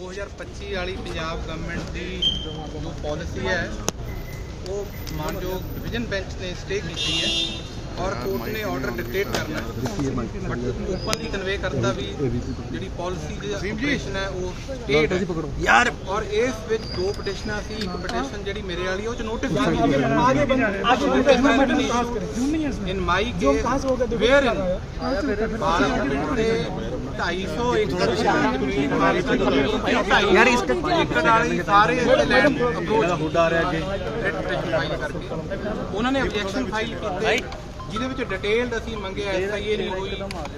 2025 ਵਾਲੀ ਪੰਜਾਬ ਗਵਰਨਮੈਂਟ ਦੀ ਜੋ ਪਾਲਿਸੀ ਹੈ ਉਹ ਮਾਨਯੋਗ ਡਿਵੀਜ਼ਨ ਬੈਂਚ ਨੇ ਸਟੇ ਕੀਤੀ ਹੈ ਔਰ ਕੋਰਟ ਨੇ ਆਰਡਰ ਡਿਕਟੇਟ ਕਰਨਾ ਬਟ ਓਪਨਲੀ ਕਨਵੇ ਕਰਦਾ ਵੀ ਜਿਹੜੀ ਪਾਲਿਸੀ ਦੀ ਆਪਰੇਸ਼ਨ ਹੈ ਉਹ ਸਟੇਟ ਯਾਰ। ਔਰ ਇਸ ਵਿੱਚ ਦੋ ਪਟੀਸ਼ਨਾਂ ਸੀ ਇੱਕ ਪਟੀਸ਼ਨ ਜਿਹੜੀ ਮੇਰੇ ਵਾਲੀ ਉਹ ਚ ਨੋਟਿਸ ਆ ਗਿਆ ਇਨ ਮਾਈ ਕੇਸ ਵੇਅਰ ਇਨ ਬਾਲ ਦੇ 250 ਏਕੜ ਜ਼ਮੀਨ ਯਾਰ ਇਸ ਏਕੜ ਵਾਲੀ ਸਾਰੇ ਇੱਥੇ ਲੈਂਡ ਅਪਰੋਚ ਹੁੱਡਾ ਰਿਹਾ ਅੱਗੇ। ਫਾਈਲ ਕਰਕੇ। ਉਹਨਾਂ ਨੇ ਆਬਜੈਕਸ਼ਨ ਫਾਈਲ ਕੀਤੀ। ਜਿਹਦੇ ਵਿੱਚ ਡਿਟੇਲਡ ਅਸੀਂ ਮੰਗਿਆ ਐਸਆਈਏ ਨਹੀਂ ਹੋਈ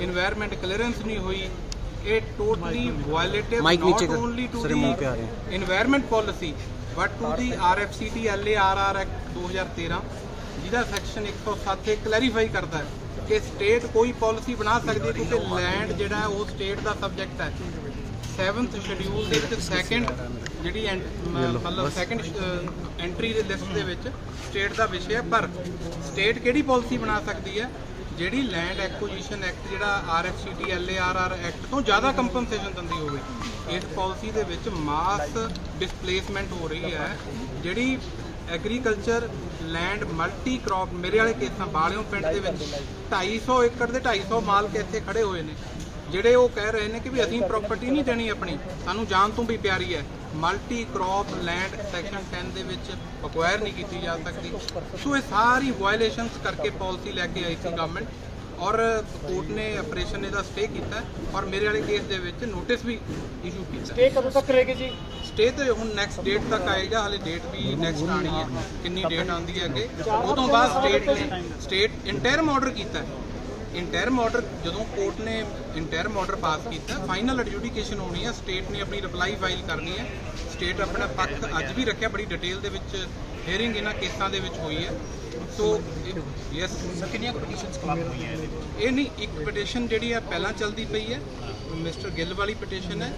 এনवायरमेंट ਕਲੀਅਰੈਂਸ ਨਹੀਂ ਹੋਈ। ਇਹ totally violative not only to the environment policy but to the RFCT LARR act 2013 ਜਿਹਦਾ ਸੈਕਸ਼ਨ 107 ਕਲੈਰੀਫਾਈ ਕਰਦਾ ਹੈ। ਕਿ ਸਟੇਟ ਕੋਈ ਪਾਲਿਸੀ ਬਣਾ ਸਕਦੀ ਕਿਉਂਕਿ ਲੈਂਡ ਜਿਹੜਾ ਉਹ ਸਟੇਟ ਦਾ ਸਬਜੈਕਟ ਹੈ। 7th ਸ਼ਡਿਊਲ ਦੇ ਵਿੱਚ ਸੈਕੰਡ ਜਿਹੜੀ ਮਤਲਬ ਸੈਕੰਡ ਐਂਟਰੀ ਦੇ ਲਿਸਟ ਦੇ ਵਿੱਚ ਸਟੇਟ ਦਾ ਵਿਸ਼ੇ ਹੈ ਪਰ ਸਟੇਟ ਕਿਹੜੀ ਪਾਲਿਸੀ ਬਣਾ ਸਕਦੀ ਹੈ? ਜਿਹੜੀ ਲੈਂਡ ਐਕੁਜੀਸ਼ਨ ਐਕਟ ਜਿਹੜਾ ਆਰਐਫਸੀਟੀ ਐਲਏਆਰਆਰ ਐਕਟ ਤੋਂ ਜ਼ਿਆਦਾ ਕੰਪਨਸੇਸ਼ਨ ਦਿੰਦੀ ਹੋਵੇ, ਇਸ ਪਾਲਿਸੀ ਦੇ ਵਿੱਚ ਮਾਸ ਡਿਸਪਲੇਸਮੈਂਟ ਹੋ ਰਹੀ ਹੈ। ਜਿਹੜੀ ਐਗਰੀਕਲਚਰ ਲੈਂਡ ਮਲਟੀ ਕ੍ਰੌਪ ਮੇਰੇ ਵਾਲੇ ਕੇਸਾਂ ਬਾਲਿਓ ਪਿੰਡ ਦੇ ਵਿੱਚ 250 ਏਕੜ ਦੇ 250 ਮਾਲਕ ਇੱਥੇ ਖੜੇ ਹੋਏ ਨੇ। ਜਿਹੜੇ ਉਹ ਕਹਿ ਰਹੇ ਨੇ ਕਿ ਵੀ ਅਸੀਂ ਪ੍ਰਾਪਰਟੀ ਨਹੀਂ ਦੇਣੀ ਆਪਣੀ ਸਾਨੂੰ ਜਾਨ ਤੋਂ ਵੀ ਪਿਆਰੀ ਹੈ। ਮਲਟੀ ਕ੍ਰੌਪ ਲੈਂਡ ਸੈਕਸ਼ਨ 10 ਦੇ ਵਿੱਚ ਅਕਵਾਇਰ ਨਹੀਂ ਕੀਤੀ ਜਾ ਸਕਦੀ। ਸੋ ਇਹ ਸਾਰੀ ਵਾਇਲੇਸ਼ਨਸ ਕਰਕੇ ਪਾਲਿਸੀ ਲੈ ਕੇ ਆਈ ਸੀ ਗਵਰਨਮੈਂਟ ਔਰ ਕੋਰਟ ਨੇ ਆਪਰੇਸ਼ਨ ਇਹਦਾ ਸਟੇ ਕੀਤਾ ਔਰ ਮੇਰੇ ਵਾਲੇ ਕੇਸ ਦੇ ਵਿੱਚ ਨੋਟਿਸ ਵੀ ਇਸ਼ੂ ਕੀਤਾ। ਸਟੇ ਕਦੋਂ ਤੱਕ ਰਹੇਗੀ ਜੀ? ਸਟੇ ਤੇ ਹੁਣ ਨੈਕਸਟ ਡੇਟ ਤੱਕ ਆਏਗਾ ਹਲੇ ਡੇਟ ਵੀ ਨੈਕਸਟ ਆਣੀ ਹੈ। ਕਿੰਨੀ ਡੇਟ ਆਂਦੀ ਹੈ ਅੱਗੇ? ਉਦੋਂ ਬਾਅਦ ਸਟੇਟ ਨੇ ਸਟੇਟ ਇੰਟਰਮ ਆਰਡਰ ਕੀਤਾ। ਇੰਟਰਮ ਆਰਡਰ ਜਦੋਂ ਕੋਰਟ ਨੇ ਇੰਟਰਮ ਆਰਡਰ ਪਾਸ ਕੀਤਾ ਫਾਈਨਲ ਐਡਜੂਡੀਕੇਸ਼ਨ ਹੋਣੀ ਹੈ ਸਟੇਟ ਨੇ ਆਪਣੀ ਰਿਪਲਾਈ ਫਾਈਲ ਕਰਨੀ ਹੈ ਸਟੇਟ ਆਪਣਾ ਪੱਖ ਅੱਜ ਵੀ ਰੱਖਿਆ ਬੜੀ ਡਿਟੇਲ ਦੇ ਵਿੱਚ ਹੀਅਰਿੰਗ ਇਹਨਾਂ ਕੇਸਾਂ ਦੇ ਵਿੱਚ ਹੋਈ ਹੈ ਸੋ ਯੈਸ ਕਿੰਨੀਆਂ ਪਟੀਸ਼ਨਸ ਖਿਲਾਫ ਹੋਈਆਂ? ਇਹ ਨਹੀਂ ਇੱਕ ਪਟੀਸ਼ਨ ਜਿਹੜੀ ਹੈ ਪਹਿਲਾਂ ਚੱਲਦੀ ਪਈ ਹੈ ਮਿਸਟਰ ਗਿੱਲ ਵਾਲੀ ਪਟੀਸ਼ਨ ਹੈ।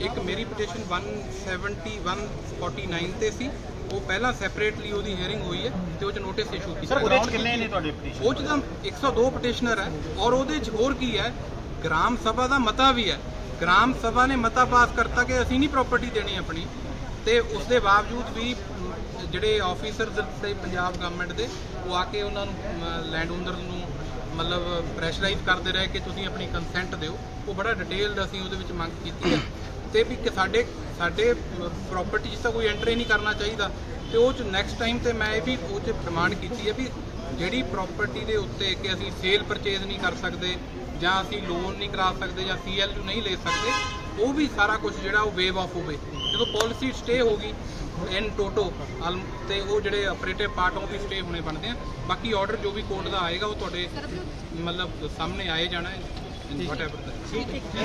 ਇੱਕ ਮੇਰੀ ਪਟੀਸ਼ਨ 170 149 ਤੇ ਸੀ। ਉਹ ਪਹਿਲਾਂ ਸੈਪਰੇਟਲੀ ਉਹਦੀ ਹੀਅਰਿੰਗ ਹੋਈ ਹੈ ਤੇ ਉਹ ਚ ਨੋਟਿਸ ਇਸ਼ੂ ਕੀਤਾ। ਉਹਦੇ ਚ ਕਿੰਨੇ ਨੇ ਤੁਹਾਡੇ ਪਟੀਸ਼ਨ ਉਹ ਚ ਤਾਂ 102 ਪਟੀਸ਼ਨਰ ਹੈ ਔਰ ਉਹਦੇ ਚ ਹੋਰ ਕੀ ਹੈ? ਗ੍ਰਾਮ ਸਭਾ ਦਾ ਮਤਾ ਵੀ ਹੈ। ਗ੍ਰਾਮ ਸਭਾ ਨੇ ਮਤਾ ਪਾਸ ਕਰਤਾ ਕਿ ਅਸੀਂ ਨਹੀਂ ਪ੍ਰਾਪਰਟੀ ਦੇਣੀ ਆਪਣੀ ਤੇ ਉਸ ਦੇ ਬਾਵਜੂਦ ਵੀ ਜਿਹੜੇ ਆਫੀਸਰਸ ਤੇ ਪੰਜਾਬ ਗਵਰਨਮੈਂਟ ਦੇ ਉਹ ਆ ਕੇ ਉਹਨਾਂ ਨੂੰ ਲੈਂਡ ਓਨਰ ਨੂੰ ਮਤਲਬ ਪ੍ਰੈਸ਼ਰਾਈਜ਼ ਕਰਦੇ ਰਹੇ ਕਿ ਤੁਸੀਂ ਆਪਣੀ ਕੰਸੈਂਟ ਦਿਓ। ਉਹ ਬੜਾ ਡਿਟੇਲਡ ਅਸੀਂ ਉਹਦੇ ਵਿੱਚ ਮੰਗ ਕੀਤੀ ਹੈ। ਤੇ ਵੀ ਕਿ ਸਾਡੇ ਸਾਡੇ ਪ੍ਰਾਪਰਟੀ 'ਚ ਤਾਂ ਕੋਈ ਐਂਟਰੀ ਨਹੀਂ ਕਰਨਾ ਚਾਹੀਦਾ। ਤੇ ਉਹ ਚ ਨੈਕਸਟ ਟਾਈਮ ਤੇ ਮੈਂ ਇਹ ਵੀ ਉਹ ਚ ਡਿਮਾਂਡ ਕੀਤੀ ਹੈ ਵੀ ਜਿਹੜੀ ਪ੍ਰਾਪਰਟੀ ਦੇ ਉੱਤੇ ਕਿ ਅਸੀਂ ਸੇਲ ਪਰਚੇਜ਼ ਨਹੀਂ ਕਰ ਸਕਦੇ ਜਾਂ ਅਸੀਂ ਲੋਨ ਨਹੀਂ ਕਰਾ ਸਕਦੇ ਜਾਂ ਸੀਐਲਯੂ ਨਹੀਂ ਲੈ ਸਕਦੇ ਉਹ ਵੀ ਸਾਰਾ ਕੁਝ ਜਿਹੜਾ ਉਹ ਵੇਵ ਆਫ ਹੋਵੇ। ਜਦੋਂ ਪਾਲਿਸੀ ਸਟੇ ਹੋ ਗਈ ਇਨ ਟੋਟੋ ਤੇ ਉਹ ਜਿਹੜੇ ਆਪਰੇਟਿਵ ਪਾਰਟ ਉਹ ਵੀ ਸਟੇ ਹੋਣੇ ਬਣਦੇ ਆ। ਬਾਕੀ ਆਰਡਰ ਜੋ ਵੀ ਕੋਰਟ ਦਾ ਆਏਗਾ ਉਹ ਤੁਹਾਡੇ ਮਤਲਬ ਸਾਹਮਣੇ ਆਏ ਜਾਣਾ ਹੈ। ਦਾ